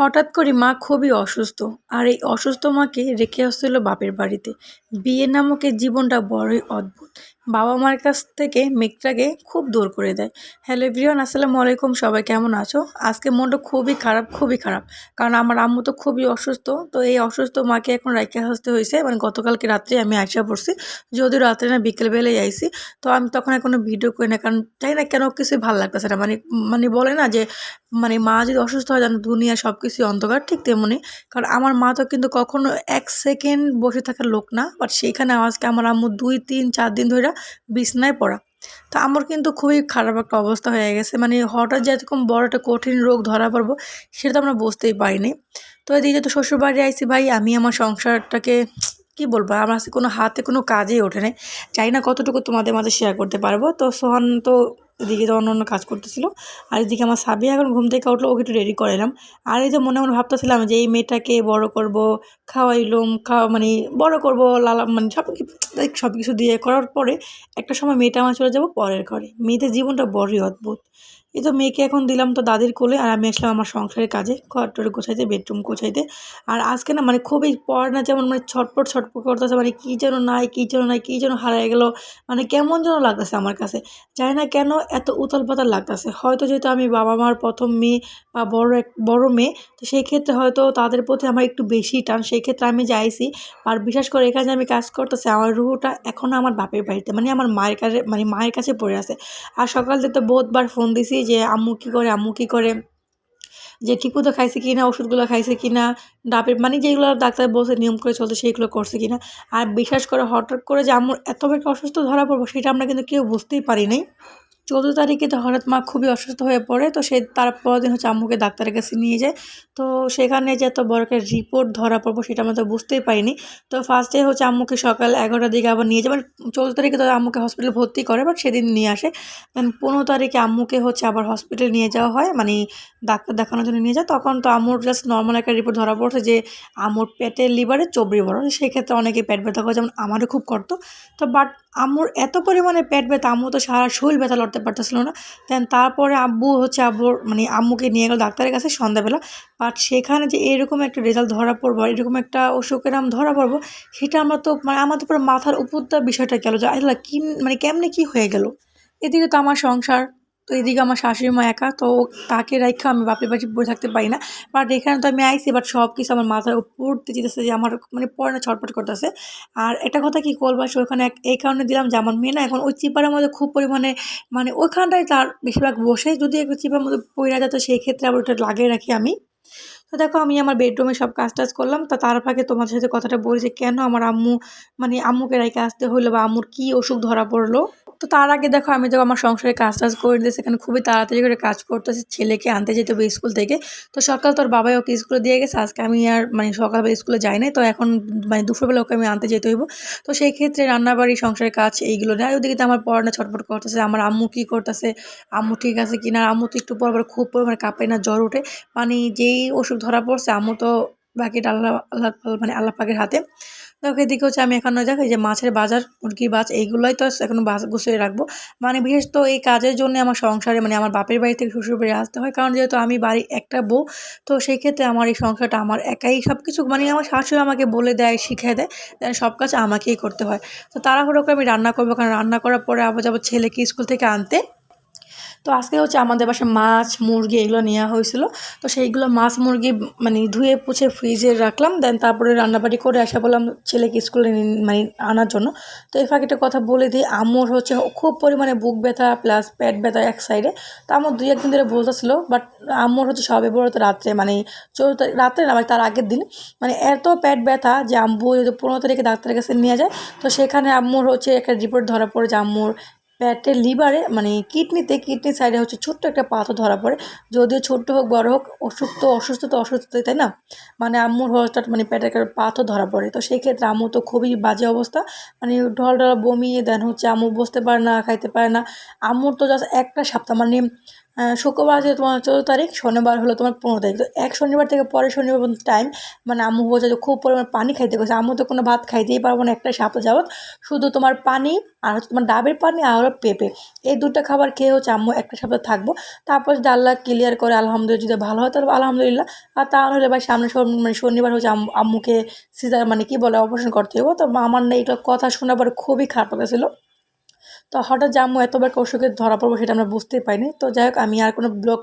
হঠাৎ করে মা খুবই অসুস্থ, আর এই অসুস্থ মাকে রেখে আসছিল বাপের বাড়িতে। বিয়ে নামক জীবনটা বড়ই অদ্ভুত। বাবা মার কাছ থেকে মেঘটাকে খুব দূর করে দেয়। হ্যালো এভরিওয়ান, আসসালামু আলাইকুম, সবাই কেমন আছো? আজকে মনটা খুবই খারাপ খুবই খারাপ। কারণ আমার আম্মু তো খুবই অসুস্থ, তো এই অসুস্থ মাকে এখন রেখে আসতে হয়েছে। মানে গতকালকে রাত্রে আমি আসা পড়ছি, যদিও রাত্রে না, বিকেলবেলায় আইছি তো আমি তখন এখনও ভিডিও করি না, কারণ জানি না কেন কিছুই ভালো লাগতেছে না। মানে মানে বলে না যে মানে মা যদি অসুস্থ হয় যেন দুনিয়া সব কিছুই অন্ধকার ঠিক তেমনি। কারণ আমার মা তো কিন্তু কখনো এক সেকেন্ড বসে থাকার লোক না বাট সেইখানে আজকে আমার আম্মু দুই, তিন, চার দিন ধরে বিছনায় পড়া। তো আমার কিন্তু খুবই খারাপ একটা অবস্থা হয়ে গেছে। মানে হঠাৎ যে এরকম বড় একটা কঠিন রোগ ধরা পড়ব, সেটা তো আমরা বুঝতেই পারিনি। তো এদিকে তো শ্বশুরবাড়ি আইসি ভাই, আমি আমার সংসারটাকে, কি বলব, আমার কাছে কোনো হাতে কোনো কাজেই ওঠে নাই। চাই না কতটুকু তোমাদের মাঝে শেয়ার করতে পারব। তো সোহান তো এদিকে তো অন্য অন্য কাজ করতেছিল। আর এদিকে আমার সাবি এখন ঘুম থেকে উঠল, ওকে একটু রেডি করালাম আর এই যে মনে মনে ভাবতেছিলাম যে এই মেয়েটাকে বড় করব, খাওয়াইলুম, খাওয়া মানে বড় করব, লালা মানে সব সব কিছু দিয়ে করার পরে একটা সময় মেয়েটা আমার চলে যাব পরের ঘরে। মেয়েদের জীবনটা বড়ই অদ্ভুত। এই তো মেয়েকে এখন দিলাম তো দাদির কোলে, আর আমি আসলাম আমার সংসারের কাজে, ঘর টর গোছাইতে বেডরুম গোছাইতে। আর আজকে না মানে খুবই পড়ানা যেমন মানে ছটপট ছটপট করতেছে মানে কী যেন নাই, কী যেন নাই, কী যেন হারায় গেল মানে কেমন যেন লাগতেছে আমার কাছে। জানি না কেন এত উতাল পাতাল লাগতেছে। হয়তো যেহেতু আমি বাবা মার প্রথম মেয়ে বা বড় এক, বড় মেয়ে, তো সেই ক্ষেত্রে হয়তো তাদের প্রতি আমার একটু বেশি টান, সেই ক্ষেত্রে আমি যাইছি। আর বিশেষ করে এখানে আমি কাজ করতেছি, আমার রুহুটা এখনও আমার বাপের বাড়িতে মানে আমার মায়ের কাছে মানে মায়ের কাছে পড়ে আছে। আর সকাল থেকে তো বহুতবার ফোন দিছি যে আম্মু কী করে, আম্মু কী করে, যে ঠিকমতো খাইছে কি না ওষুধগুলো খাইছে কি না ডাবের মানে যেগুলো ডাক্তার বলছে, নিয়ম করে চলছে, সেইগুলো করছে কি না আর বিশ্বাস করে, হঠাৎ করে যে আম্মুর এত একটা অসুস্থ ধরা পড়ব, সেটা আমরা কিন্তু কেউ বুঝতেই পারি নাই। চৌদ্দ তারিখে তো হঠাৎ মা খুবই অসুস্থ হয়ে পড়ে, তো সে তার দিন হচ্ছে আম্মুকে ডাক্তারের কাছে নিয়ে যায়। তো সেখানে যে এত বড় একটা রিপোর্ট ধরা পড়ব সেটা আমরা তো বুঝতেই পারিনি। তো ফার্স্টে হচ্ছে আম্মুকে সকাল এগারোটার দিকে আবার নিয়ে যায় মানে চৌদ্দ তারিখে তো আম্মুকে হসপিটালে ভর্তি করে বাট সেদিন নিয়ে আসে। দেন পনেরো তারিখে আম্মুকে হচ্ছে আবার হসপিটালে নিয়ে যাওয়া হয় মানে ডাক্তার দেখানোর জন্য নিয়ে যায়। তখন তো আম্মুর জাস্ট নর্মাল একটা রিপোর্ট ধরা পড়ছে যে আম্মুর পেটের লিভারে চবড়ি বড়। সেক্ষেত্রে অনেকে পেট ব্যথা করে, যেমন আমারও খুব করতো। তো বাট আম্মুর এত পরিমাণে পেট ব্যথা, আম্মু তো সারা শরীর ব্যথা লড়তে পারতেছিল না। দেন তারপরে আব্বু হচ্ছে আব্বুর মানে আম্মুকে নিয়ে গেল ডাক্তারের কাছে সন্ধ্যাবেলা। বাট সেখানে যে এরকম একটা রেজাল্ট ধরা পড়ব, এরকম একটা অসুখের নাম ধরা পড়ব, সেটা আমরা তো মানে আমাদের পুরো মাথার উপর বিষয়টা গেল যে আসলে কি মানে কেমনে কি হয়ে গেল? এদিকে তো আমার সংসার তো এদিকে আমার শাশুড়ি মা একা, তো তাকে রেখে আমি বাপের বাড়ি বসে থাকতে পারি না। বাট এখানে তো আমি আইসি বাট সব কিছু আমার মাথার উপর যেতেছে যে আমার মানে পড়ে না ছটপট করতেছে। আর একটা কথা কি করব ওখানে এই কারণে দিলাম যে আমার মেয়ে না এখন ওই চিপারের মধ্যে খুব পরিমাণে মানে ওইখানটায় তার বেশিরভাগ বসে, যদি একটু চিপার মধ্যে পড়ে যায় তো সেই ক্ষেত্রে আবার ওটা লাগিয়ে রাখি আমি। তো দেখো আমি আমার বেডরুমে সব কাজ টাজ করলাম, তা তার ফাঁকে তোমাদের সাথে কথাটা বলি যে কেন আমার আম্মু মানে আম্মুকে রেখে আসতে হলো বা আম্মুর কী অসুখ ধরা পড়ল। তো তার আগে দেখো, আমি যখন আমার সংসারে কাজ টাজ করে দিয়েছি সেখানে খুবই তাড়াতাড়ি করে কাজ করতেছি, ছেলেকে আনতে যেতে হবে স্কুল থেকে। তো সকাল তোর বাবাই ওকে স্কুলে দিয়ে গেছে, আজকে আমি আর মানে সকালবেলা স্কুলে যাই নাই, তো এখন মানে দুপুরবেলা ওকে আমি আনতে যেতে হইব। তো সেই ক্ষেত্রে রান্নাবাড়ি, সংসারের কাজ এইগুলো নেয় ওদিকে তো আমার পড়ানো ছটফট করতেছে, আমার আম্মু কী করতেছে, আম্মু ঠিক আছে কি না আম্মু তো একটু পর পর খুব পরিমাণে কাঁপে না, জ্বর ওঠে। মানে যেই ওষুধ ধরা পড়ছে, আম্মু তো বাকিটা আল্লাহ আল্লাহ মানে আল্লাহ পাকের হাতে। দেখো এদিকে হচ্ছে আমি এখন দেখো যে মাছের বাজার, মুরগির বাজ, এইগুলোই তো এখন গুছিয়ে রাখব। মানে বিশেষ তো এই কাজের জন্য আমার সংসারে মানে আমার বাপের বাড়ি থেকে শ্বশুর বাড়ি আসতে হয়। কারণ যেহেতু আমি বাড়ি একটা বউ, তো সেই ক্ষেত্রে আমার এই সংসারটা আমার একাই সব কিছু মানে আমার শাশুড়ি আমাকে বলে দেয়, শিখিয়ে দেয়, দেন সব কাজ আমাকেই করতে হয়। তো তাড়াহুড়ো করে আমি রান্না করব, কারণ রান্না করার পরে আবার যাব ছেলেকে স্কুল থেকে আনতে। তো আজকে হচ্ছে আমাদের বাসায় মাছ, মুরগি এগুলো নেওয়া হয়েছিল। তো সেইগুলো মাছ, মুরগি মানে ধুয়ে পুছে ফ্রিজে রাখলাম দেন তারপরে রান্নাবাড়ি করে আসা বললাম ছেলেকে স্কুলে মানে আনার জন্য। তো এই ফাঁকিটা কথা বলে দিই আম্মুর হচ্ছে খুব পরিমাণে বুক ব্যথা প্লাস পেট ব্যথা এক সাইডে তো আমার দুই একদিন ধরে বলতেছিল বাট আম্মুর হচ্ছে সবে বড় রাত্রে মানে চৌদ্দ তারিখ রাত্রে না মানে তার আগের দিন। মানে এত পেট ব্যথা যে আম্মু যদি পনেরো তারিখে ডাক্তারের কাছে নিয়ে যায়। তো সেখানে আম্মুর হচ্ছে একটা রিপোর্ট ধরা পড়ে যে আম্মুর পেটের লিভারে মানে কিডনিতে, কিডনি সাইডে হচ্ছে ছোট্ট একটা পাথর ধরা পড়ে। যদিও ছোট্ট হোক, বড় হোক অসুখ তো অসুস্থ তো অসুস্থ তাই না? মানে আম্মুর হঠাৎ মানে প্যাটের একটা পাথর ধরা পড়ে। তো সেই ক্ষেত্রে আম্মু তো খুবই বাজে অবস্থা। মানে ঢল ঢল বমিয়ে দেন হচ্ছে, আম্মু বসতে পারে না, খাইতে পারে না। আম্মুর তো জাস্ট একটা সপ্তাহ মানে শুক্রবার আছে তোমার চোদ্দ তারিখ, শনিবার হলো তোমার পনেরো তারিখ। তো এক শনিবার থেকে পরের শনিবার পর্যন্ত টাইম মানে আম্মু বলছে যে খুব পরিমাণ পানি খাইতে গেছে আম্মু তো কোনো ভাত খাইতেই পারব না একটা সাপে যাবত শুধু তোমার পানি আর হচ্ছে তোমার ডাবের পানি আর হলো পেঁপে। এই দুটো খাবার খেয়ে হচ্ছে আম্মু একটা সপ্তাহ থাকব। তারপর যদি আল্লাহ ক্লিয়ার করে আলহামদুলিল্লাহ যদি ভালো হয় তাহলে আলহামদুলিল্লাহ। আর তা নাহলে ভাই সামনে মানে শনিবার হচ্ছে আম্মু- আম্মুকে সিজার মানে কি বলে অপারেশন করতে হবে তো আমার না এটা কথা শোনার পরে খুবই খারাপ লাগছিল তো হঠাৎ জামু এতবার অসুখে ধরা পড়ব সেটা আমরা বুঝতেই পারিনি। তো যাই হোক, আমি আর কোনো ব্লগ